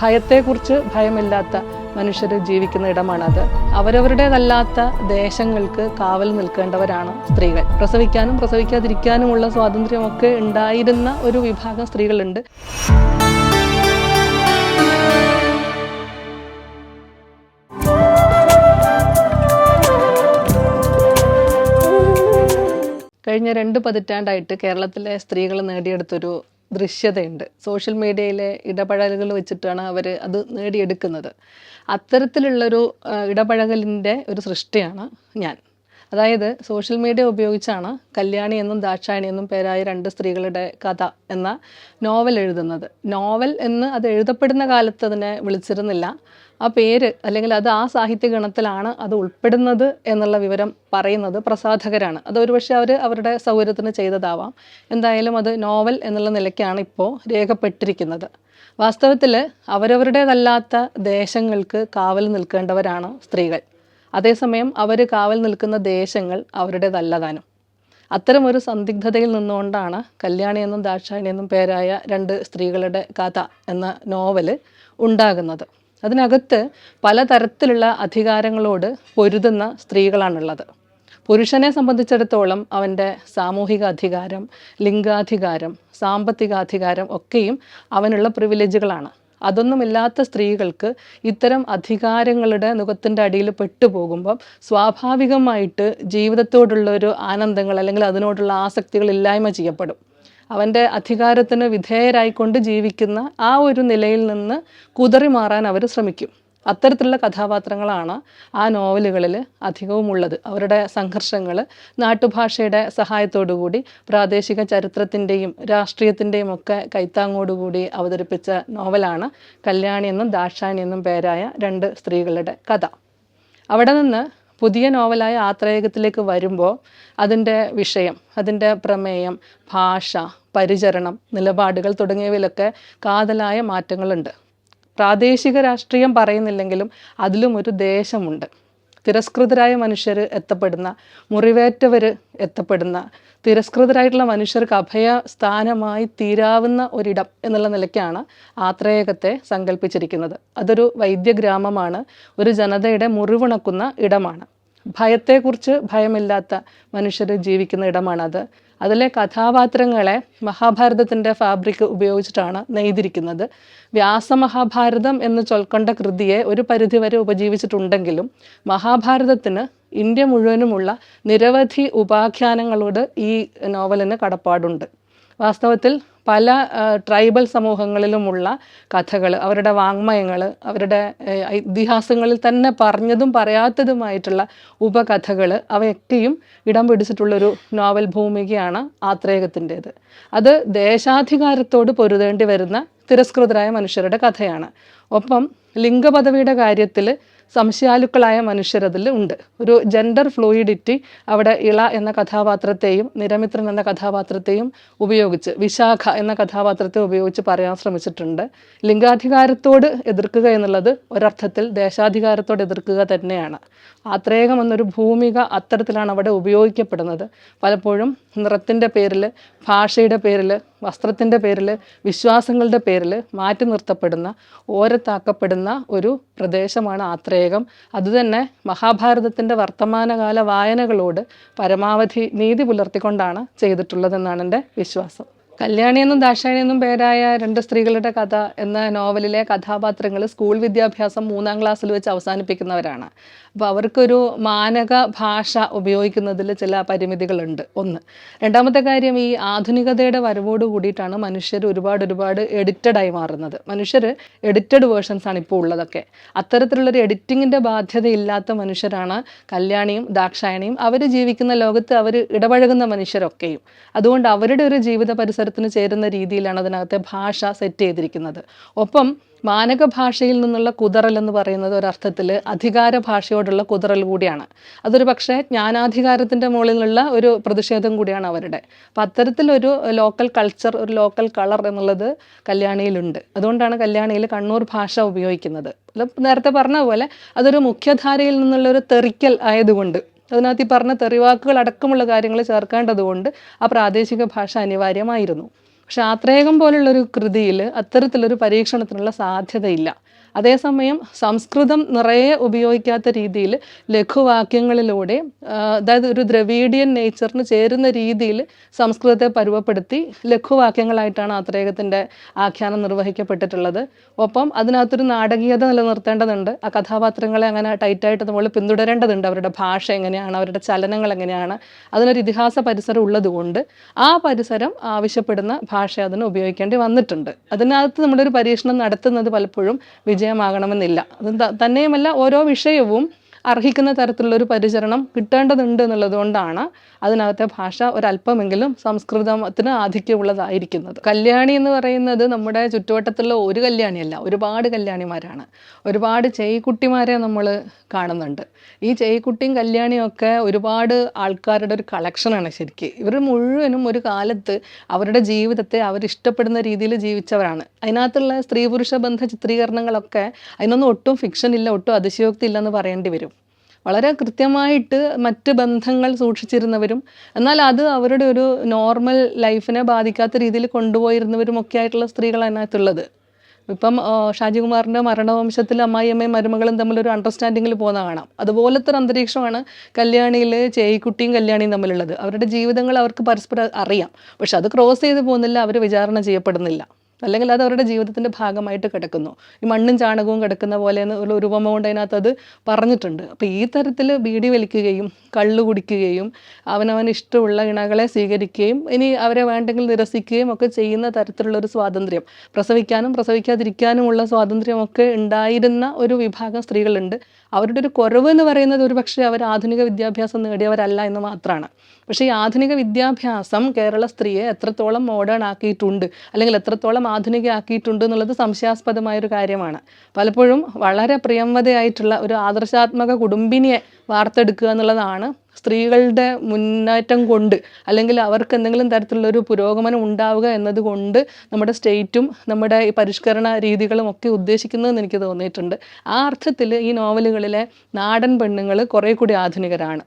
ഭയത്തെക്കുറിച്ച് ഭയമില്ലാത്ത മനുഷ്യർ ജീവിക്കുന്ന ഇടമാണത്. അവരവരുടേതല്ലാത്ത ദേശങ്ങൾക്ക് കാവൽ നിൽക്കേണ്ടവരാണ് സ്ത്രീകൾ. പ്രസവിക്കാനും പ്രസവിക്കാതിരിക്കാനുമുള്ള സ്വാതന്ത്ര്യമൊക്കെ ഉണ്ടായിരുന്ന ഒരു വിഭാഗം സ്ത്രീകളുണ്ട്. കഴിഞ്ഞ രണ്ട് പതിറ്റാണ്ടായിട്ട് കേരളത്തിലെ സ്ത്രീകൾ നേടിയെടുത്തൊരു ദൃശ്യതയുണ്ട്. സോഷ്യൽ മീഡിയയിലെ ഇടപഴകൾ വെച്ചിട്ടാണ് അവർ അത് നേടിയെടുക്കുന്നത്. അത്തരത്തിലുള്ളൊരു ഇടപഴകലിന്റെ ഒരു സൃഷ്ടിയാണ് ഞാൻ. അതായത് സോഷ്യൽ മീഡിയ ഉപയോഗിച്ചാണ് കല്യാണി എന്നും ദാക്ഷായണി എന്നും പേരായ രണ്ട് സ്ത്രീകളുടെ കഥ എന്ന നോവൽ എഴുതുന്നത്. നോവൽ എന്ന് അത് എഴുതപ്പെടുന്ന കാലത്ത് അതിനെ വിളിച്ചിരുന്നില്ല. ആ പേര് അല്ലെങ്കിൽ അത് ആ സാഹിത്യ ഗണത്തിലാണ് അത് ഉൾപ്പെടുന്നത് എന്നുള്ള വിവരം പറയുന്നത് പ്രസാധകരാണ്. അത് ഒരുപക്ഷെ അവർ അവരുടെ സൗകര്യത്തിന് ചെയ്തതാവാം. എന്തായാലും അത് നോവൽ എന്നുള്ള നിലയ്ക്കാണ് ഇപ്പോൾ രേഖപ്പെട്ടിരിക്കുന്നത്. വാസ്തവത്തിൽ അവരവരുടേതല്ലാത്ത ദേശങ്ങൾക്ക് കാവൽ നിൽക്കേണ്ടവരാണ് സ്ത്രീകൾ. അതേസമയം അവർ കാവൽ നിൽക്കുന്ന ദേശങ്ങൾ അവരുടേതല്ല താനും അത്തരമൊരു സന്ദിഗ്ധതയിൽ നിന്നുകൊണ്ടാണ് കല്യാണി എന്നും ദാക്ഷായണി എന്നും പേരായ രണ്ട് സ്ത്രീകളുടെ കഥ എന്ന നോവൽ ഉണ്ടാകുന്നത്. അതിനകത്ത് പലതരത്തിലുള്ള അധികാരങ്ങളോട് പൊരുതുന്ന സ്ത്രീകളാണുള്ളത്. പുരുഷനെ സംബന്ധിച്ചിടത്തോളം അവന്റെ സാമൂഹിക അധികാരം ലിംഗാധികാരം സാമ്പത്തികാധികാരം ഒക്കെയും അവനുള്ള പ്രിവിലേജുകളാണ് അതൊന്നുമില്ലാത്ത സ്ത്രീകൾക്ക് ഇത്തരം അധികാരങ്ങളുടെ നുഖത്തിന്റെ അടിയിൽ പെട്ടുപോകുമ്പം സ്വാഭാവികമായിട്ട് ജീവിതത്തോടുള്ള ഒരു ആനന്ദങ്ങൾ അല്ലെങ്കിൽ അതിനോടുള്ള ആസക്തികൾ ഇല്ലായ്മ ചെയ്യപ്പെടും. അവന്റെ അധികാരത്തിന് വിധേയരായിക്കൊണ്ട് ജീവിക്കുന്ന ആ ഒരു നിലയിൽ നിന്ന് കുതറി മാറാൻ അവർ ശ്രമിക്കും. അത്തരത്തിലുള്ള കഥാപാത്രങ്ങളാണ് ആ നോവലുകളിൽ അധികവും ഉള്ളത് അവരുടെ സംഘർഷങ്ങൾ നാട്ടുഭാഷയുടെ സഹായത്തോടുകൂടി പ്രാദേശിക ചരിത്രത്തിന്റെയും രാഷ്ട്രീയത്തിന്റെയും ഒക്കെ കൈത്താങ്ങോടുകൂടി അവതരിപ്പിച്ച നോവലാണ് കല്യാണി എന്നും ദാക്ഷാണി എന്നും പേരായ രണ്ട് സ്ത്രീകളുടെ കഥ. അവിടെ നിന്ന് പുതിയ നോവലായ ആത്രേയകത്തിലേക്ക് വരുമ്പോൾ അതിന്റെ വിഷയം അതിന്റെ പ്രമേയം ഭാഷ പരിചരണം നിലപാടുകൾ തുടങ്ങിയവയിലൊക്കെ കാതലായ മാറ്റങ്ങളുണ്ട്. പ്രാദേശിക രാഷ്ട്രീയം പറയുന്നില്ലെങ്കിലും അതിലും ഒരു ദേശമുണ്ട്. തിരസ്കൃതരായ മനുഷ്യർ എത്തപ്പെടുന്ന മുറിവേറ്റവർ എത്തപ്പെടുന്ന തിരസ്കൃതരായിട്ടുള്ള മനുഷ്യർക്ക് അഭയ സ്ഥാനമായി തീരാവുന്ന ഒരിടം എന്നുള്ള നിലയ്ക്കാണ് ആത്രേയകത്തെ സങ്കല്പിച്ചിരിക്കുന്നത് അതൊരു വൈദ്യഗ്രാമമാണ്. ഒരു ജനതയുടെ മുറിവുണക്കുന്ന ഇടമാണ്. ഭയത്തെക്കുറിച്ച് ഭയമില്ലാത്ത മനുഷ്യർ ജീവിക്കുന്ന ഇടമാണത്. അതിലെ കഥാപാത്രങ്ങളെ മഹാഭാരതത്തിന്റെ ഫാബ്രിക് ഉപയോഗിച്ചിട്ടാണ് നെയ്തിരിക്കുന്നത്. വ്യാസമഹാഭാരതം എന്ന് ചൊൽക്കൊണ്ട കൃതിയെ ഒരു പരിധിവരെ ഉപജീവിച്ചിട്ടുണ്ടെങ്കിലും മഹാഭാരതത്തിന് ഇന്ത്യ മുഴുവനുമുള്ള നിരവധി ഉപാഖ്യാനങ്ങളോട് ഈ നോവലിന് കടപ്പാടുണ്ട്. വാസ്തവത്തിൽ പല ട്രൈബൽ സമൂഹങ്ങളിലുമുള്ള കഥകൾ അവരുടെ വാങ്മയങ്ങൾ അവരുടെ ഇതിഹാസങ്ങളിൽ തന്നെ പറഞ്ഞതും പറയാത്തതുമായിട്ടുള്ള ഉപകഥകൾ അവയൊക്കെയും ഇടം പിടിച്ചിട്ടുള്ളൊരു നോവൽ ഭൂമികയാണ് ആത്രേയകത്തിന്റേത് അത് ദേശാധികാരത്തോട് പൊരുതേണ്ടി വരുന്ന തിരസ്കൃതരായ മനുഷ്യരുടെ കഥയാണ്. ഒപ്പം ലിംഗപദവിയുടെ കാര്യത്തിൽ സംശയാലുക്കളായ മനുഷ്യരതിൽ ഉണ്ട്. ഒരു ജെൻഡർ ഫ്ലൂയിഡിറ്റി അവിടെ ഇള എന്ന കഥാപാത്രത്തെയും നിരമിത്രൻ എന്ന കഥാപാത്രത്തെയും ഉപയോഗിച്ച് വിശാഖ എന്ന കഥാപാത്രത്തെ ഉപയോഗിച്ച് പറയാൻ ശ്രമിച്ചിട്ടുണ്ട്. ലിംഗാധികാരത്തോട് എതിർക്കുക എന്നുള്ളത് ഒരർത്ഥത്തിൽ ദേശാധികാരത്തോട് എതിർക്കുക തന്നെയാണ്. ആത്രേകം എന്നൊരു ഭൂമിക അത്തരത്തിലാണ് അവിടെ ഉപയോഗിക്കപ്പെടുന്നത്. പലപ്പോഴും നിറത്തിന്റെ പേരിൽ ഭാഷയുടെ പേരിൽ വസ്ത്രത്തിന്റെ പേരിൽ വിശ്വാസങ്ങളുടെ പേരിൽ മാറ്റി നിർത്തപ്പെടുന്ന ഓരത്താക്കപ്പെടുന്ന ഒരു പ്രദേശമാണ് ആത്രേയകം അതുതന്നെ മഹാഭാരതത്തിന്റെ വർത്തമാനകാല വായനകളോട് പരമാവധി നീതി പുലർത്തിക്കൊണ്ടാണ് ചെയ്തിട്ടുള്ളതെന്നാണ് എന്റെ വിശ്വാസം. കല്യാണി എന്നും ദാക്ഷായണി എന്നും പേരായ രണ്ട് സ്ത്രീകളുടെ കഥ എന്ന നോവലിലെ കഥാപാത്രങ്ങൾ സ്കൂൾ വിദ്യാഭ്യാസം മൂന്നാം ക്ലാസ്സിൽ വെച്ച് അവസാനിപ്പിക്കുന്നവരാണ്. അപ്പോൾ അവർക്കൊരു മാനക ഭാഷ ഉപയോഗിക്കുന്നതിൽ ചില പരിമിതികളുണ്ട്. ഒന്ന്. രണ്ടാമത്തെ കാര്യം ഈ ആധുനികതയുടെ വരവോട് കൂടിയിട്ടാണ് മനുഷ്യർ ഒരുപാട് ഒരുപാട് എഡിറ്റഡായി മാറുന്നത്. മനുഷ്യർ എഡിറ്റഡ് വേർഷൻസ് ആണ് ഇപ്പോൾ ഉള്ളതൊക്കെ. അത്തരത്തിലുള്ളൊരു എഡിറ്റിങ്ങിന്റെ ബാധ്യതയില്ലാത്ത മനുഷ്യരാണ് കല്യാണിയും ദാക്ഷായണിയും. അവർ ജീവിക്കുന്ന ലോകത്ത് അവർ ഇടപഴകുന്ന മനുഷ്യരൊക്കെയും. അതുകൊണ്ട് അവരുടെ ഒരു ജീവിത പരിസരത്തിന് ചേരുന്ന രീതിയിലാണ് അതിനകത്തെ ഭാഷ സെറ്റ് ചെയ്തിരിക്കുന്നത്. ഒപ്പം മാനക ഭാഷയിൽ നിന്നുള്ള കുതറൽ എന്ന് പറയുന്നത് ഒരർത്ഥത്തിൽ അധികാര ഭാഷയോടുള്ള കുതറൽ കൂടിയാണ്. അതൊരു പക്ഷേ ജ്ഞാനാധികാരത്തിന്റെ മുകളിലുള്ള ഒരു പ്രതിഷേധം കൂടിയാണ് അവരുടെ. അപ്പം അത്തരത്തിലൊരു ലോക്കൽ കൾച്ചർ ഒരു ലോക്കൽ കളർ എന്നുള്ളത് കല്യാണിയിലുണ്ട്. അതുകൊണ്ടാണ് കല്യാണിയിൽ കണ്ണൂർ ഭാഷ ഉപയോഗിക്കുന്നത്. നേരത്തെ പറഞ്ഞ പോലെ അതൊരു മുഖ്യധാരയിൽ നിന്നുള്ള ഒരു തെറിക്കൽ ആയതുകൊണ്ട് അതിനകത്ത് ഈ പറഞ്ഞ തെറിവാക്കുകൾ അടക്കമുള്ള കാര്യങ്ങൾ ചേർക്കേണ്ടതുകൊണ്ട് ആ പ്രാദേശിക ഭാഷ അനിവാര്യമായിരുന്നു. പക്ഷെ ആത്രേകം പോലുള്ളൊരു കൃതിയിൽ അത്തരത്തിലൊരു പരീക്ഷണത്തിനുള്ള സാധ്യതയില്ല. അതേസമയം സംസ്കൃതം നിറയെ ഉപയോഗിക്കാത്ത രീതിയിൽ ലഘുവാക്യങ്ങളിലൂടെ അതായത് ഒരു ദ്രവീഡിയൻ നേച്ചറിന് ചേരുന്ന രീതിയിൽ സംസ്കൃതത്തെ പരുവപ്പെടുത്തി ലഘുവാക്യങ്ങളായിട്ടാണ് ആത്രേയത്തിന്റെ ആഖ്യാനം നിർവഹിക്കപ്പെട്ടിട്ടുള്ളത്. ഒപ്പം അതിനകത്തൊരു നാടകീയത നിലനിർത്തേണ്ടതുണ്ട്. ആ കഥാപാത്രങ്ങളെ അങ്ങനെ ടൈറ്റായിട്ട് നമ്മൾ പിന്തുടരേണ്ടതുണ്ട്. അവരുടെ ഭാഷ എങ്ങനെയാണ് അവരുടെ ചലനങ്ങൾ എങ്ങനെയാണ് അതിനൊരു ഇതിഹാസ പരിസരം ഉള്ളതുകൊണ്ട് ആ പരിസരം ആവശ്യപ്പെടുന്ന ഭാഷ അതിന് ഉപയോഗിക്കേണ്ടി വന്നിട്ടുണ്ട്. അതിനകത്ത് നമ്മളൊരു പരീക്ഷണം നടത്തുന്നത് പലപ്പോഴും വിജയമാകണമെന്നില്ല. അത് തന്നെയുമല്ല ഓരോ വിഷയവും അർഹിക്കുന്ന തരത്തിലുള്ള ഒരു പരിചരണം കിട്ടേണ്ടതുണ്ട് എന്നുള്ളത് കൊണ്ടാണ് അതിനകത്തെ ഭാഷ ഒരല്പമെങ്കിലും സംസ്കൃതത്തിന് ആധിക്യമുള്ളതായിരിക്കുന്നത്. കല്യാണി എന്ന് പറയുന്നത് നമ്മുടെ ചുറ്റുവട്ടത്തുള്ള ഒരു കല്യാണിയല്ല ഒരുപാട് കല്യാണിമാരാണ്. ഒരുപാട് ചേയ്ക്കുട്ടിമാരെ നമ്മൾ കാണുന്നുണ്ട്. ഈ ചേയ്ക്കുട്ടിയും കല്യാണിയും ഒക്കെ ഒരുപാട് ആൾക്കാരുടെ ഒരു കളക്ഷനാണ് ശരിക്ക്. ഇവർ മുഴുവനും ഒരു കാലത്ത് അവരുടെ ജീവിതത്തെ അവരിഷ്ടപ്പെടുന്ന രീതിയിൽ ജീവിച്ചവരാണ്. അതിനകത്തുള്ള സ്ത്രീ പുരുഷ ബന്ധ ചിത്രീകരണങ്ങളൊക്കെ അതിനൊന്നും ഒട്ടും ഫിക്ഷൻ ഇല്ല ഒട്ടും അതിശയോക്തി ഇല്ലെന്ന് പറയേണ്ടി വരും. വളരെ കൃത്യമായിട്ട് മറ്റ് ബന്ധങ്ങൾ സൂക്ഷിച്ചിരുന്നവരും എന്നാൽ അത് അവരുടെ ഒരു നോർമൽ ലൈഫിനെ ബാധിക്കാത്ത രീതിയിൽ കൊണ്ടുപോയിരുന്നവരും ഒക്കെ ആയിട്ടുള്ള സ്ത്രീകളാണ് അതിനകത്തുള്ളത്. ഇപ്പം ഷാജികുമാറിന്റെ മരണവംശത്തിൽ അമ്മായിയമ്മയും മരുമകളും തമ്മിൽ ഒരു അണ്ടർസ്റ്റാൻഡിങ്ങിൽ പോകുന്ന കാണാം. അതുപോലത്തെ ഒരു അന്തരീക്ഷമാണ് കല്യാണിയിൽ ചേയിക്കുട്ടിയും കല്യാണിയും തമ്മിലുള്ളത്. അവരുടെ ജീവിതങ്ങൾ അവർക്ക് പരസ്പരം അറിയാം. പക്ഷെ അത് ക്രോസ് ചെയ്ത് പോകുന്നില്ല അവർ വിചാരണ ചെയ്യപ്പെടുന്നില്ല. അല്ലെങ്കിൽ അത് അവരുടെ ജീവിതത്തിന്റെ ഭാഗമായിട്ട് കിടക്കുന്നു. ഈ മണ്ണും ചാണകവും കിടക്കുന്ന പോലെ ഉള്ള ഒരു ഉപമ കൊണ്ട് അതിനകത്ത് അത് പറഞ്ഞിട്ടുണ്ട്. അപ്പോൾ ഈ തരത്തിൽ ബീഡി വലിക്കുകയും കള്ളു കുടിക്കുകയും അവനവൻ ഇഷ്ടമുള്ള ഇണകളെ സ്വീകരിക്കുകയും ഇനി അവരെ വേണ്ടെങ്കിൽ നിരസിക്കുകയും ഒക്കെ ചെയ്യുന്ന തരത്തിലുള്ള ഒരു സ്വാതന്ത്ര്യം. പ്രസവിക്കാനും പ്രസവിക്കാതിരിക്കാനുമുള്ള സ്വാതന്ത്ര്യമൊക്കെ ഉണ്ടായിരുന്ന ഒരു വിഭാഗം സ്ത്രീകളുണ്ട്. അവരുടെ ഒരു കുറവ് എന്ന് പറയുന്നത് ഒരുപക്ഷെ അവർ ആധുനിക വിദ്യാഭ്യാസം നേടിയവരല്ല എന്ന് മാത്രമാണ് പക്ഷേ ഈ ആധുനിക വിദ്യാഭ്യാസം കേരള സ്ത്രീയെ എത്രത്തോളം മോഡേൺ ആക്കിയിട്ടുണ്ട്. അല്ലെങ്കിൽ എത്രത്തോളം ആധുനിക ആക്കിയിട്ടുണ്ട് എന്നുള്ളത് സംശയാസ്പദമായ ഒരു കാര്യമാണ്. പലപ്പോഴും വളരെ പ്രിയംവതയായിട്ടുള്ള ഒരു ആദർശാത്മക കുടുംബിനിയെ വാർത്തെടുക്കുക എന്നുള്ളതാണ് സ്ത്രീകളുടെ മുന്നേറ്റം കൊണ്ട് അല്ലെങ്കിൽ അവർക്ക് എന്തെങ്കിലും തരത്തിലുള്ള ഒരു പുരോഗമനം ഉണ്ടാവുക എന്നതുകൊണ്ട് നമ്മുടെ സ്റ്റേറ്റും നമ്മുടെ ഈ പരിഷ്കരണ രീതികളും ഒക്കെ ഉദ്ദേശിക്കുന്നതെന്ന് എനിക്ക് തോന്നിയിട്ടുണ്ട്. ആ അർത്ഥത്തിൽ ഈ നോവലുകളിലെ നാടൻ പെണ്ണുങ്ങൾ കുറേ കൂടി ആധുനികരാണ്.